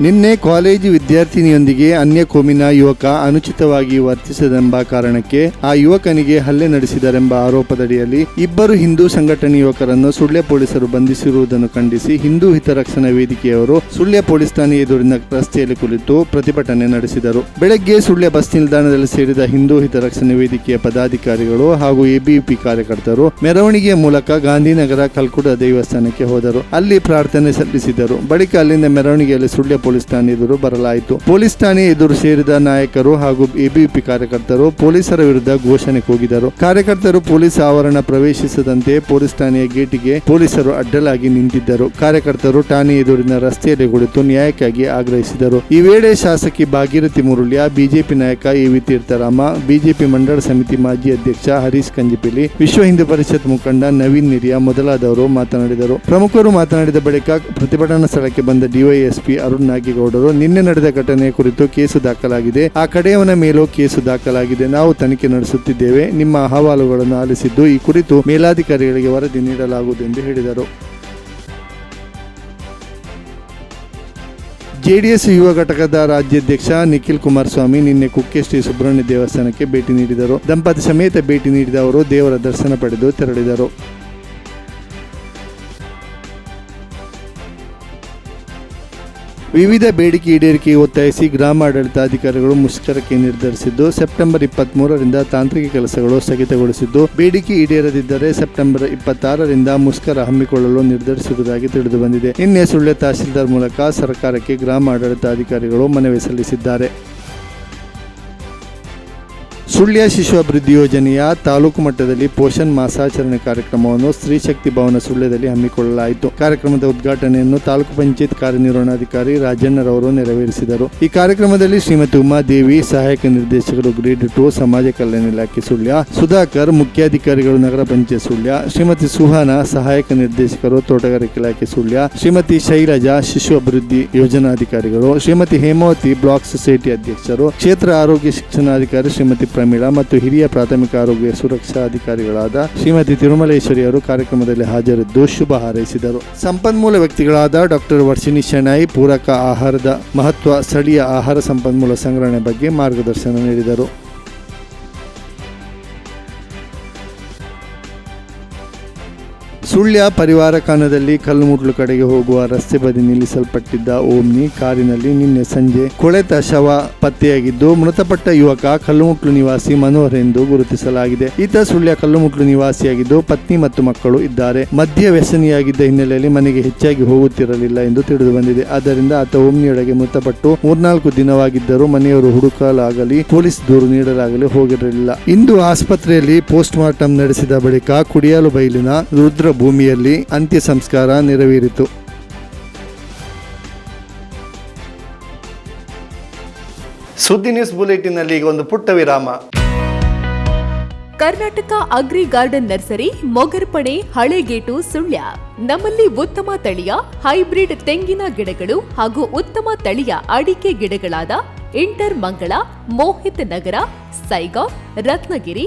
ನಿನ್ನೆ ಕಾಲೇಜು ವಿದ್ಯಾರ್ಥಿನಿಯೊಂದಿಗೆ ಅನ್ಯ ಕೋಮಿನ ಯುವಕ ಅನುಚಿತವಾಗಿ ವರ್ತಿಸಿದೆಂಬ ಕಾರಣಕ್ಕೆ ಆ ಯುವಕನಿಗೆ ಹಲ್ಲೆ ನಡೆಸಿದರೆಂಬ ಆರೋಪದಡಿಯಲ್ಲಿ ಇಬ್ಬರು ಹಿಂದೂ ಸಂಘಟನೆ ಯುವಕರನ್ನು ಸುಳ್ಯ ಪೊಲೀಸರು ಬಂಧಿಸಿರುವುದನ್ನು ಖಂಡಿಸಿ ಹಿಂದೂ ಹಿತರಕ್ಷಣಾ ವೇದಿಕೆಯವರು ಸುಳ್ಯ ಪೊಲೀಸ್ ಠಾಣೆ ಎದುರಿನ ರಸ್ತೆಯಲ್ಲಿ ಕುಳಿತು ಪ್ರತಿಭಟನೆ ನಡೆಸಿದರು. ಬೆಳಗ್ಗೆ ಸುಳ್ಯ ಬಸ್ ನಿಲ್ದಾಣದಲ್ಲಿ ಸೇರಿದ ಹಿಂದೂ ಹಿತರಕ್ಷಣಾ ವೇದಿಕೆಯ ಪದಾಧಿಕಾರಿಗಳು ಹಾಗೂ ಎಬಿಪಿ ಕಾರ್ಯಕರ್ತರು ಮೆರವಣಿಗೆಯ ಮೂಲಕ ಗಾಂಧಿನಗರ ಕಲ್ಕುಡ ದೇವಸ್ಥಾನಕ್ಕೆ ಹೋದರು. ಅಲ್ಲಿ ಪ್ರಾರ್ಥನೆ ಸಲ್ಲಿಸಿದರು. ಬಳಿಕ ಅಲ್ಲಿಂದ ಮೆರವಣಿಗೆಯಲ್ಲಿ ಸುಳ್ಯ ಪೊಲೀಸ್ ಠಾಣೆ ಎದುರು ಬರಲಾಯಿತು. ಪೊಲೀಸ್ ಠಾಣೆ ಎದುರು ಸೇರಿದ ನಾಯಕರು ಹಾಗೂ ಎಬಿಪಿ ಕಾರ್ಯಕರ್ತರು ಪೊಲೀಸರ ವಿರುದ್ಧ ಘೋಷಣೆ ಕೂಗಿದರು ಕಾರ್ಯಕರ್ತರು ಪೊಲೀಸ್ ಆವರಣ ಪ್ರವೇಶಿಸದಂತೆ ಪೊಲೀಸ್ ಠಾಣೆಯ ಗೇಟಿಗೆ ಪೊಲೀಸರು ಅಡ್ಡಲಾಗಿ ನಿಂತಿದ್ದರು. ಕಾರ್ಯಕರ್ತರು ಠಾಣೆ ಎದುರಿನ ರಸ್ತೆಯಲ್ಲಿ ಕುಳಿತು ನ್ಯಾಯಕ್ಕಾಗಿ ಆಗ್ರಹಿಸಿದರು. ಈ ವೇಳೆ ಶಾಸಕಿ ಭಾಗೀರಥಿ ಮುರುಳ್ಯ, ಬಿಜೆಪಿ ನಾಯಕ ಎ ವಿ ತೀರ್ಥರಾಮ, ಬಿಜೆಪಿ ಮಂಡಳ ಸಮಿತಿ ಮಾಜಿ ಅಧ್ಯಕ್ಷ ಹರೀಶ್ ಕಂಜಿಪಿಲಿ ವಿಶ್ವ ಹಿಂದೂ ಪರಿಷತ್ ಮುಖಂಡ ನವೀನ್ ನಿರಿಯ ಮೊದಲಾದವರು ಮಾತನಾಡಿದರು. ಪ್ರಮುಖರು ಮಾತನಾಡಿದ ಬಳಿಕ ಪ್ರತಿಭಟನಾ ಸ್ಥಳಕ್ಕೆ ಬಂದ ಡಿವೈಎಸ್ಪಿ ಅರುಣ್ ನಾಗೇಗೌಡರು, ನಿನ್ನೆ ನಡೆದ ಘಟನೆ ಕುರಿತು ಕೇಸು ದಾಖಲಾಗಿದೆ. ಆ ಕಡೆಯವನ ಮೇಲೂ ಕೇಸು ದಾಖಲಾಗಿದೆ. ನಾವು ತನಿಖೆ ನಡೆಸುತ್ತಿದ್ದೇವೆ. ನಿಮ್ಮ ಅಹವಾಲುಗಳನ್ನು ಆಲಿಸಿದ್ದು ಈ ಕುರಿತು ಮೇಲಾಧಿಕಾರಿಗಳಿಗೆ ವರದಿ ನೀಡಲಾಗುವುದು ಎಂದು ಹೇಳಿದರು. ಜೆಡಿಎಸ್ ಯುವ ಘಟಕದ ರಾಜ್ಯಾಧ್ಯಕ್ಷ ನಿಖಿಲ್ ಕುಮಾರಸ್ವಾಮಿ ನಿನ್ನೆ ಕುಕ್ಕೆ ಶ್ರೀ ಸುಬ್ರಹ್ಮಣ್ಯ ದೇವಸ್ಥಾನಕ್ಕೆ ಭೇಟಿ ನೀಡಿದರು. ದಂಪತಿ ಸಮೇತ ಭೇಟಿ ನೀಡಿದ ಅವರು ದೇವರ ದರ್ಶನ ಪಡೆದು ತೆರಳಿದರು. ವಿವಿಧ ಬೇಡಿಕೆ ಈಡೇರಿಕೆ ಒತ್ತಾಯಿಸಿ ಗ್ರಾಮಾಡಳಿತಾಧಿಕಾರಿಗಳು ಮುಷ್ಕರಕ್ಕೆ ನಿರ್ಧರಿಸಿದ್ದು, ಸೆಪ್ಟೆಂಬರ್ ಇಪ್ಪತ್ತ್ ಮೂರರಿಂದ ತಾಂತ್ರಿಕ ಕೆಲಸಗಳು ಸ್ಥಗಿತಗೊಳಿಸಿದ್ದು, ಬೇಡಿಕೆ ಈಡೇರದಿದ್ದರೆ ಸೆಪ್ಟೆಂಬರ್ ಇಪ್ಪತ್ತಾರರಿಂದ ಮುಷ್ಕರ ಹಮ್ಮಿಕೊಳ್ಳಲು ನಿರ್ಧರಿಸಿರುವುದಾಗಿ ತಿಳಿದು ಬಂದಿದೆ ನಿನ್ನೆ ಸುಳ್ಯ ತಹಸೀಲ್ದಾರ್ ಮೂಲಕ ಸರ್ಕಾರಕ್ಕೆ ಗ್ರಾಮಾಡಳಿತಾಧಿಕಾರಿಗಳು ಮನವಿ ಸಲ್ಲಿಸಿದ್ದಾರೆ. ಸುಳ್ಯ ಶಿಶು ಅಭಿವೃದ್ಧಿ ಯೋಜನೆಯ ತಾಲೂಕು ಮಟ್ಟದಲ್ಲಿ ಪೋಷಣ್ ಮಾಸಾಚರಣೆ ಕಾರ್ಯಕ್ರಮವನ್ನು ಸ್ತ್ರೀ ಶಕ್ತಿ ಭವನ ಸುಳ್ಯದಲ್ಲಿ ಹಮ್ಮಿಕೊಳ್ಳಲಾಯಿತು. ಕಾರ್ಯಕ್ರಮದ ಉದ್ಘಾಟನೆಯನ್ನು ತಾಲೂಕು ಪಂಚಾಯತ್ ಕಾರ್ಯನಿರ್ವಹಣಾಧಿಕಾರಿ ರಾಜಣ್ಣರವರು ನೆರವೇರಿಸಿದರು. ಈ ಕಾರ್ಯಕ್ರಮದಲ್ಲಿ ಶ್ರೀಮತಿ ಉಮಾದೇವಿ, ಸಹಾಯಕ ನಿರ್ದೇಶಕರು ಗ್ರೇಡ್ ಟು ಸಮಾಜ ಕಲ್ಯಾಣ ಇಲಾಖೆ ಸುಳ್ಯ, ಸುಧಾಕರ್ ಮುಖ್ಯಾಧಿಕಾರಿಗಳು ನಗರ ಪಂಚಾಯತ್ ಸುಳ್ಯ, ಶ್ರೀಮತಿ ಸುಹಾನ, ಸಹಾಯಕ ನಿರ್ದೇಶಕರು ತೋಟಗಾರಿಕೆ ಇಲಾಖೆ ಸುಳ್ಯ, ಶ್ರೀಮತಿ ಶೈಲಜಾ ಶಿಶು ಅಭಿವೃದ್ಧಿ ಯೋಜನಾಧಿಕಾರಿಗಳು, ಶ್ರೀಮತಿ ಹೇಮಾವತಿ ಬ್ಲಾಕ್ ಸೊಸೈಟಿ ಅಧ್ಯಕ್ಷರು, ಕ್ಷೇತ್ರ ಆರೋಗ್ಯ ಶಿಕ್ಷಣಾಧಿಕಾರಿ ಶ್ರೀಮತಿ ಪ್ರಮೀಳಾ ಮತ್ತು ಹಿರಿಯ ಪ್ರಾಥಮಿಕ ಆರೋಗ್ಯ ಸುರಕ್ಷಾ ಅಧಿಕಾರಿಗಳಾದ ಶ್ರೀಮತಿ ತಿರುಮಲೇಶ್ವರಿ ಅವರು ಕಾರ್ಯಕ್ರಮದಲ್ಲಿ ಹಾಜರಿದ್ದು ಶುಭ ಹಾರೈಸಿದರು. ಸಂಪನ್ಮೂಲ ವ್ಯಕ್ತಿಗಳಾದ ಡಾಕ್ಟರ್ ವರ್ಷಿಣಿ ಶೆಣಾಯಿ ಪೂರಕ ಆಹಾರದ ಮಹತ್ವ, ಸ್ಥಳೀಯ ಆಹಾರ ಸಂಪನ್ಮೂಲ ಸಂಗ್ರಹಣೆ ಬಗ್ಗೆ ಮಾರ್ಗದರ್ಶನ ನೀಡಿದರು. ಸುಳ್ಯ ಪರಿವಾರ ಕಾನದಲ್ಲಿ ಕಲ್ಲುಮುಟ್ಲು ಕಡೆಗೆ ಹೋಗುವ ರಸ್ತೆ ಬದಿ ನಿಲ್ಲಿಸಲ್ಪಟ್ಟಿದ್ದ ಓಮ್ನಿ ಕಾರಿನಲ್ಲಿ ನಿನ್ನೆ ಸಂಜೆ ಕೊಳೆತ ಶವ ಪತ್ತೆಯಾಗಿದ್ದು, ಮೃತಪಟ್ಟ ಯುವಕ ಕಲ್ಲುಮುಟ್ಲು ನಿವಾಸಿ ಮನೋಹರ್ ಎಂದು ಗುರುತಿಸಲಾಗಿದೆ. ಈತ ಸುಳ್ಯ ಕಲ್ಲುಮುಟ್ಲು ನಿವಾಸಿಯಾಗಿದ್ದು, ಪತ್ನಿ ಮತ್ತು ಮಕ್ಕಳು ಇದ್ದಾರೆ. ಮಧ್ಯ ವ್ಯಸನಿಯಾಗಿದ್ದ ಹಿನ್ನೆಲೆಯಲ್ಲಿ ಮನೆಗೆ ಹೆಚ್ಚಾಗಿ ಹೋಗುತ್ತಿರಲಿಲ್ಲ ಎಂದು ತಿಳಿದು ಬಂದಿದೆ. ಆದ್ದರಿಂದ ಆತ ಓಮ್ನಿಯೊಳಗೆ ಮೃತಪಟ್ಟು ಮೂರ್ನಾಲ್ಕು ದಿನವಾಗಿದ್ದರೂ ಮನೆಯವರು ಹುಡುಕಲಾಗಲಿ, ಪೊಲೀಸ್ ದೂರು ನೀಡಲಾಗಲಿ ಹೋಗಿರಲಿಲ್ಲ. ಇಂದು ಆಸ್ಪತ್ರೆಯಲ್ಲಿ ಪೋಸ್ಟ್ ಮಾರ್ಟಂ ನಡೆಸಿದ ಬಳಿಕ ಕುಡಿಯಲು ಬೈಲಿನ ರುದ್ರ ಭೂಮಿಯಲ್ಲಿ ಅಂತ್ಯ ಸಂಸ್ಕಾರ ನೆರವೇರಿತು. ಸುದ್ದಿ ನ್ಯೂಸ್ ಬುಲೆಟಿನ್ನಲ್ಲಿ ಈಗ ಒಂದು ಪುಟ್ಟ ವಿರಾಮ. Karnataka agri garden nursery Mogarpane Halegate Sullia. ನಮ್ಮಲ್ಲಿ ಉತ್ತಮ ತಳಿಯ ಹೈಬ್ರಿಡ್ ತೆಂಗಿನ ಗಿಡಗಳು ಹಾಗೂ ಉತ್ತಮ ತಳಿಯ ಅಡಿಕೆ ಗಿಡಗಳಾದ ಇಂಟರ್ ಮಂಗಳ ಮೋಹಿತ್ ನಗರ ಸೈಗಾ ರತ್ನಗಿರಿ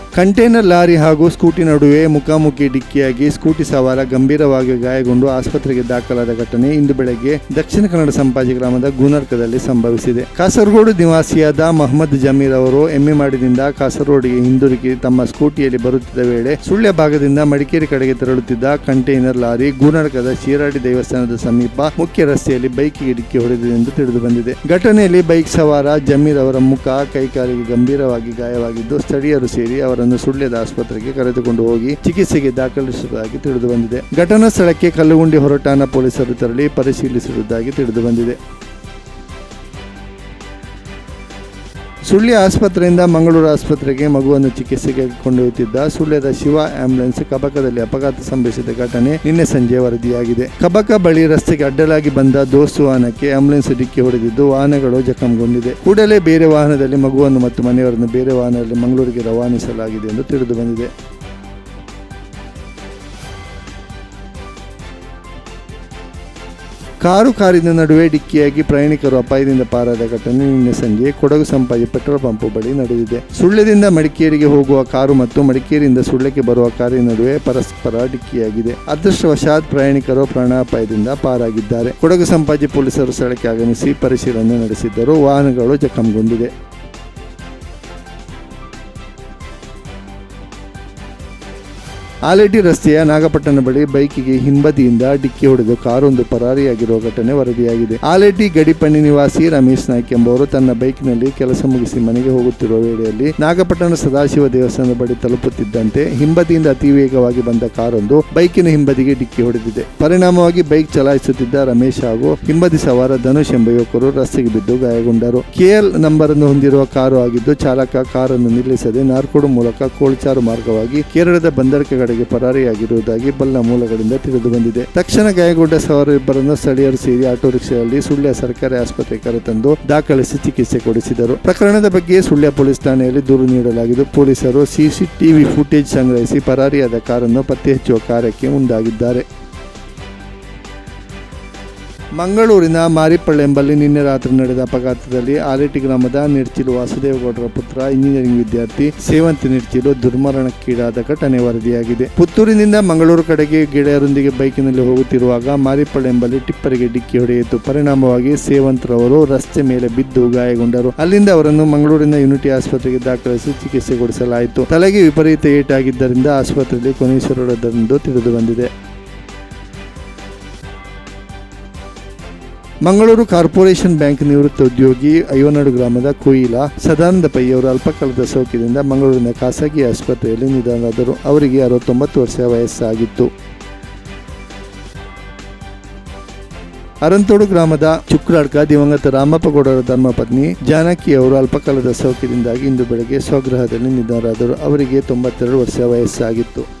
ಕಂಟೈನರ್ ಲಾರಿ ಹಾಗೂ ಸ್ಕೂಟಿ ನಡುವೆ ಮುಖಾಮುಖಿ ಡಿಕ್ಕಿಯಾಗಿ ಸ್ಕೂಟಿ ಸವಾರ ಗಂಭೀರವಾಗಿ ಗಾಯಗೊಂಡು ಆಸ್ಪತ್ರೆಗೆ ದಾಖಲಾದ ಘಟನೆ ಇಂದು ಬೆಳಗ್ಗೆ ದಕ್ಷಿಣ ಕನ್ನಡ ಸಂಪಾಜಿ ಗ್ರಾಮದ ಗುನರ್ಕದಲ್ಲಿ ಸಂಭವಿಸಿದೆ. ಕಾಸರಗೋಡು ನಿವಾಸಿಯಾದ ಮಹಮ್ಮದ್ ಜಮೀರ್ ಅವರು ಎಮ್ಮೆ ಮಾಡಿದಿಂದ ಕಾಸರಗೋಡಿಗೆ ಹಿಂದಿರುಗಿ ತಮ್ಮ ಸ್ಕೂಟಿಯಲ್ಲಿ ಬರುತ್ತಿದ್ದ ವೇಳೆ ಸುಳ್ಯ ಭಾಗದಿಂದ ಮಡಿಕೇರಿ ಕಡೆಗೆ ತೆರಳುತ್ತಿದ್ದ ಕಂಟೈನರ್ ಲಾರಿ ಗುನರ್ಕದ ಶಿರಾಡಿ ದೇವಸ್ಥಾನದ ಸಮೀಪ ಮುಖ್ಯ ರಸ್ತೆಯಲ್ಲಿ ಬೈಕಿಗೆ ಡಿಕ್ಕಿ ಹೊಡೆದಿದೆ ಎಂದು ತಿಳಿದು ಬಂದಿದೆ ಘಟನೆಯಲ್ಲಿ ಬೈಕ್ ಸವಾರ ಜಮೀರ್ ಅವರ ಮುಖ, ಕೈಕಾಲಿಗೆ ಗಂಭೀರವಾಗಿ ಗಾಯವಾಗಿದ್ದು ಸ್ಥಳೀಯರು ಸೇರಿ ಅವರನ್ನು ಸುಳ್ಯದ ಆಸ್ಪತ್ರೆಗೆ ಕರೆದುಕೊಂಡು ಹೋಗಿ ಚಿಕಿತ್ಸೆಗೆ ದಾಖಲಿಸುವುದಾಗಿ ತಿಳಿದು ಬಂದಿದೆ ಘಟನಾ ಸ್ಥಳಕ್ಕೆ ಕಲ್ಲುಗುಂಡಿ ಹೊರಟಾನ ಪೊಲೀಸರು ತೆರಳಿ ಪರಿಶೀಲಿಸಿರುವುದಾಗಿ ತಿಳಿದು ಬಂದಿದೆ ಸುಳ್ಯ ಆಸ್ಪತ್ರೆಯಿಂದ ಮಂಗಳೂರು ಆಸ್ಪತ್ರೆಗೆ ಮಗುವನ್ನು ಚಿಕಿತ್ಸೆಗೆ ಕೊಂಡೊಯ್ಯುತ್ತಿದ್ದ ಸುಳ್ಯದ ಶಿವ ಆಂಬ್ಯುಲೆನ್ಸ್ ಕಬಕದಲ್ಲಿ ಅಪಘಾತ ಸಂಭವಿಸಿದ ಘಟನೆ ನಿನ್ನೆ ಸಂಜೆ ವರದಿಯಾಗಿದೆ. ಕಬಕ ಬಳಿ ರಸ್ತೆಗೆ ಅಡ್ಡಲಾಗಿ ಬಂದ ದೋಸ್ತು ವಾಹನಕ್ಕೆ ಆಂಬ್ಯುಲೆನ್ಸ್ ಡಿಕ್ಕಿ ಹೊಡೆದಿದ್ದು ವಾಹನಗಳು ಜಖಂಗೊಂಡಿದೆ. ಕೂಡಲೇ ಬೇರೆ ವಾಹನದಲ್ಲಿ ಮಗುವನ್ನು ಮತ್ತು ಮನೆಯವರನ್ನು ಬೇರೆ ವಾಹನದಲ್ಲಿ ಮಂಗಳೂರಿಗೆ ರವಾನಿಸಲಾಗಿದೆ ಎಂದು ತಿಳಿದು ಬಂದಿದೆ. ಕಾರು ಕಾರಿನ ನಡುವೆ ಡಿಕ್ಕಿಯಾಗಿ ಪ್ರಯಾಣಿಕರು ಅಪಾಯದಿಂದ ಪಾರಾದ ಘಟನೆ ನಿನ್ನೆ ಸಂಜೆ ಕೊಡಗು ಸಂಪಾಜಿ ಪೆಟ್ರೋಲ್ ಪಂಪ್ ಬಳಿ ನಡೆದಿದೆ. ಸುಳ್ಳ್ಯದಿಂದ ಮಡಿಕೇರಿಗೆ ಹೋಗುವ ಕಾರು ಮತ್ತು ಮಡಿಕೇರಿಯಿಂದ ಸುಳ್ಳಕ್ಕೆ ಬರುವ ಕಾರಿನ ನಡುವೆ ಪರಸ್ಪರ ಡಿಕ್ಕಿಯಾಗಿದೆ. ಅದೃಷ್ಟವಶಾತ್ ಪ್ರಯಾಣಿಕರು ಪ್ರಾಣಾಪಾಯದಿಂದ ಪಾರಾಗಿದ್ದಾರೆ. ಕೊಡಗು ಸಂಪಾಜಿ ಪೊಲೀಸರು ಸ್ಥಳಕ್ಕೆ ಆಗಮಿಸಿ ಪರಿಶೀಲನೆ ನಡೆಸಿದ್ದರು. ವಾಹನಗಳು ಜಖಂಗೊಂಡಿದೆ ಆಲೇಟಿ ರಸ್ತೆಯ ನಾಗಪಟ್ಟಣ ಬಳಿ ಬೈಕಿಗೆ ಹಿಂಬದಿಯಿಂದ ಡಿಕ್ಕಿ ಹೊಡೆದು ಕಾರೊಂದು ಪರಾರಿಯಾಗಿರುವ ಘಟನೆ ವರದಿಯಾಗಿದೆ. ಆಲೇಟಿ ಗಡಿಪಣ್ಣಿ ನಿವಾಸಿ ರಮೇಶ್ ನಾಯ್ಕ್ ಎಂಬುವರು ತನ್ನ ಬೈಕ್ನಲ್ಲಿ ಕೆಲಸ ಮುಗಿಸಿ ಮನೆಗೆ ಹೋಗುತ್ತಿರುವ ವೇಳೆಯಲ್ಲಿ ನಾಗಪಟ್ಟಣ ಸದಾಶಿವ ದೇವಸ್ಥಾನದ ಬಳಿ ತಲುಪುತ್ತಿದ್ದಂತೆ ಹಿಂಬದಿಯಿಂದ ಅತಿ ವೇಗವಾಗಿ ಬಂದ ಕಾರೊಂದು ಬೈಕಿನ ಹಿಂಬದಿಗೆ ಡಿಕ್ಕಿ ಹೊಡೆದಿದೆ. ಪರಿಣಾಮವಾಗಿ ಬೈಕ್ ಚಲಾಯಿಸುತ್ತಿದ್ದ ರಮೇಶ್ ಹಾಗೂ ಹಿಂಬದಿ ಸವಾರ ಧನುಷ್ ಎಂಬ ಯುವಕರು ರಸ್ತೆಗೆ ಬಿದ್ದು ಗಾಯಗೊಂಡರು. ಕೆಎಲ್ ನಂಬರ್ ಅನ್ನು ಹೊಂದಿರುವ ಕಾರು ಆಗಿದ್ದು ಚಾಲಕ ಕಾರನ್ನು ನಿಲ್ಲಿಸದೆ ನಾರ್ಕೋಡು ಮೂಲಕ ಕೋಳ್ಚಾರು ಮಾರ್ಗವಾಗಿ ಕೇರಳದ ಬಂದರ್ಕೆ ಕಡೆಗೆ ಪರಾರಿಯಾಗಿರುವುದಾಗಿ ಬಲ್ಲ ಮೂಲಗಳಿಂದ ತಿಳಿದು ಬಂದಿದೆ. ತಕ್ಷಣ ಗಾಯಗೊಂಡ ಸವಾರರಿಬ್ಬರನ್ನು ಸ್ಥಳೀಯರು ಸೇರಿ ಆಟೋ ರಿಕ್ಷಾದಲ್ಲಿ ಸುಳ್ಯ ಸರ್ಕಾರಿ ಆಸ್ಪತ್ರೆಗೆ ಕರೆತಂದು ದಾಖಲಿಸಿ ಚಿಕಿತ್ಸೆ ಕೊಡಿಸಿದರು. ಪ್ರಕರಣದ ಬಗ್ಗೆ ಸುಳ್ಯ ಪೊಲೀಸ್ ಠಾಣೆಯಲ್ಲಿ ದೂರು ನೀಡಲಾಗಿದ್ದು, ಪೊಲೀಸರು ಸಿಸಿಟಿವಿ ಫುಟೇಜ್ ಸಂಗ್ರಹಿಸಿ ಪರಾರಿಯಾದ ಕಾರನ್ನು ಪತ್ತೆ ಹಚ್ಚುವ ಕಾರ್ಯಕ್ಕೆ ಮುಂದಾಗಿದ್ದಾರೆ. ಮಂಗಳೂರಿನ ಮಾರಿಪಳ್ಳ ಎಂಬಲ್ಲಿ ನಿನ್ನೆ ರಾತ್ರಿ ನಡೆದ ಅಪಘಾತದಲ್ಲಿ ಆಲೇಟಿ ಗ್ರಾಮದ ನಿರ್ಚಿಲು ವಾಸುದೇವಗೌಡರ ಪುತ್ರ, ಇಂಜಿನಿಯರಿಂಗ್ ವಿದ್ಯಾರ್ಥಿ ಸೇವಂತಿ ನಿರ್ಚಿಲು ದುರ್ಮರಣಕ್ಕೀಡಾದ ಘಟನೆ ವರದಿಯಾಗಿದೆ. ಪುತ್ತೂರಿನಿಂದ ಮಂಗಳೂರು ಕಡೆಗೆ ಗೆಳೆಯರೊಂದಿಗೆ ಬೈಕಿನಲ್ಲಿ ಹೋಗುತ್ತಿರುವಾಗ ಮಾರಿಪಳ್ಳ ಎಂಬಲ್ಲಿ ಟಿಪ್ಪರಿಗೆ ಡಿಕ್ಕಿ ಹೊಡೆಯಿತು. ಪರಿಣಾಮವಾಗಿ ಸೇವಂತ್ ರವರು ರಸ್ತೆ ಮೇಲೆ ಬಿದ್ದು ಗಾಯಗೊಂಡರು. ಅಲ್ಲಿಂದ ಅವರನ್ನು ಮಂಗಳೂರಿನ ಯುನಿಟಿ ಆಸ್ಪತ್ರೆಗೆ ದಾಖಲಿಸಿ ಚಿಕಿತ್ಸೆ ಕೊಡಿಸಲಾಯಿತು. ತಲೆಗೆ ವಿಪರೀತ ಏಟಾಗಿದ್ದರಿಂದ ಆಸ್ಪತ್ರೆಯಲ್ಲಿ ಕೊನೆಯುಸಿರೆಳೆದೆಂದು ತಿಳಿದು ಬಂದಿದೆ. ಮಂಗಳೂರು ಕಾರ್ಪೊರೇಷನ್ ಬ್ಯಾಂಕ್ ನಿವೃತ್ತ ಉದ್ಯೋಗಿ ಐವನಾಡು ಗ್ರಾಮದ ಕುಯಿಲ ಸದಾನಂದ ಪೈ ಅವರು ಅಲ್ಪಕಾಲದ ಸೋಂಕಿನಿಂದ ಮಂಗಳೂರಿನ ಖಾಸಗಿ ಆಸ್ಪತ್ರೆಯಲ್ಲಿ ನಿಧನರಾದರು. ಅವರಿಗೆ ಅರವತ್ತೊಂಬತ್ತು ವರ್ಷ ವಯಸ್ಸಾಗಿತ್ತು. ಅರಂತೋಡು ಗ್ರಾಮದ ಚುಕ್ರಾಡ್ಕ ದಿವಂಗತ ರಾಮಪ್ಪಗೌಡರ ಧರ್ಮಪತ್ನಿ ಜಾನಕಿ ಅವರು ಅಲ್ಪಕಾಲದ ಸೋಂಕಿನಿಂದಾಗಿ ಇಂದು ಬೆಳಗ್ಗೆ ಸ್ವಗೃಹದಲ್ಲಿ ನಿಧನರಾದರು. ಅವರಿಗೆ ತೊಂಬತ್ತೆರಡು ವರ್ಷ ವಯಸ್ಸಾಗಿತ್ತು.